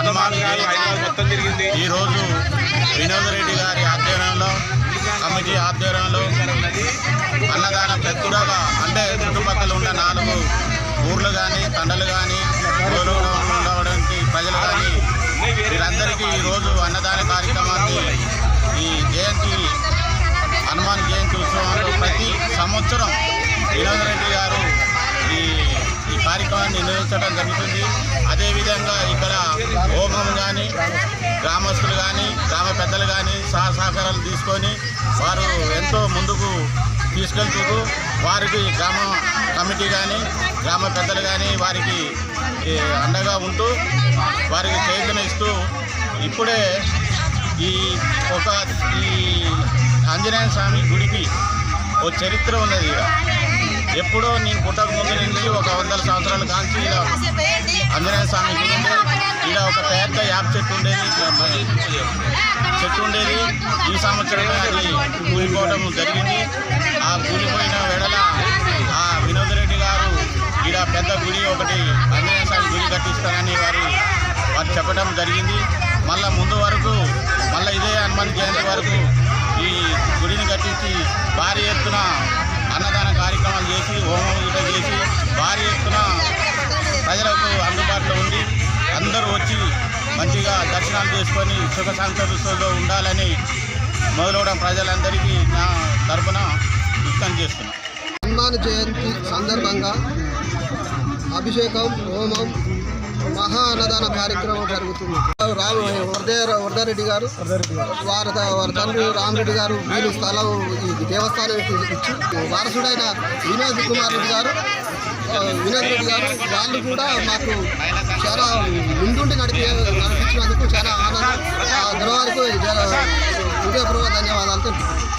హనుమాన్ గారు హైదరాబాద్ మొత్తం జరిగింది వినోద్ రెడ్డి గారి ఆధ్వర్యంలో కమిటీ ఆధ్వర్యంలో అన్నదాన పెద్దగా అంటే చుట్టుపక్కల ఉన్న నాలుగు ఊర్లు కానీ కండలు కానీ ఊరులో ఉండడానికి ప్రజలు కానీ వీరందరికీ ఈరోజు అన్నదాన కార్యక్రమాన్ని ఈ జయంతి హనుమాన్ జయంతి ఉత్సవంలో ప్రతి సంవత్సరం వినోద్ రెడ్డి గారు ఈ ఈ కార్యక్రమాన్ని నిర్వహించడం జరుగుతుంది. కానీ గ్రామస్తులు కానీ గ్రామ పెద్దలు కానీ సహ సహకారాలు తీసుకొని వారు ఎంతో ముందుకు తీసుకెళ్తూ వారికి గ్రామ కమిటీ కానీ గ్రామ పెద్దలు కానీ వారికి అండగా ఉంటూ వారికి చైతన్యం ఇస్తూ ఇప్పుడే ఈ ఒక ఈ ఆంజనేయ స్వామి గుడికి ఓ చరిత్ర ఉన్నది ఇక్కడ ఎప్పుడో నేను పుట్టక ముందు నుంచి ఒక వందల సంవత్సరాల కాంచి ఆంజనేయ స్వామి గుడి ఒక పెద్ద యాప్ చెట్టు ఉండేది చెట్టు ఉండేది. ఈ సంవత్సరమే అది కూలిపోవడం జరిగింది. ఆ కూలిపోయిన వెడల ఆ వినోద్ రెడ్డి గారు ఈడ పెద్ద గుడి ఒకటి ఆంజనేయ స్వామి గుడి కట్టిస్తానని వారి వారు చెప్పడం జరిగింది. మళ్ళా ముందు వరకు మళ్ళీ ఇదే హనుమాన్ జయంతి వరకు ఈ గుడిని కట్టించి భారీ ఎత్తున అన్నదాన కార్యక్రమాలు చేసి హోమం మంచిగా దర్శనాలు చేసుకొని సుఖ సంతోషంతో ఉండాలని మొదలవడం ప్రజలందరికీ నా తరఫున వ్యక్తం చేస్తున్నాను హనుమాన్ జయంతి సందర్భంగా అభిషేకం హోమం మహా అన్నదాన కార్యక్రమం జరుగుతుంది. రామ్ వరదారెడ్డి గారు వారి వారి తండ్రి రామరెడ్డి గారు వీరు స్థలం ఈ దేవస్థానానికి ఇచ్చి వారసుడైన వినోద్ కుమార్ రెడ్డి గారు వినోద్ రెడ్డి గారు వాళ్ళు కూడా మాకు చాలా ముందుండి నడిపి నడిపించినందుకు చాలా ఆనందం. ఆ గురువారికి హృదయపూర్వక ధన్యవాదాలు తెలుపుతున్నాను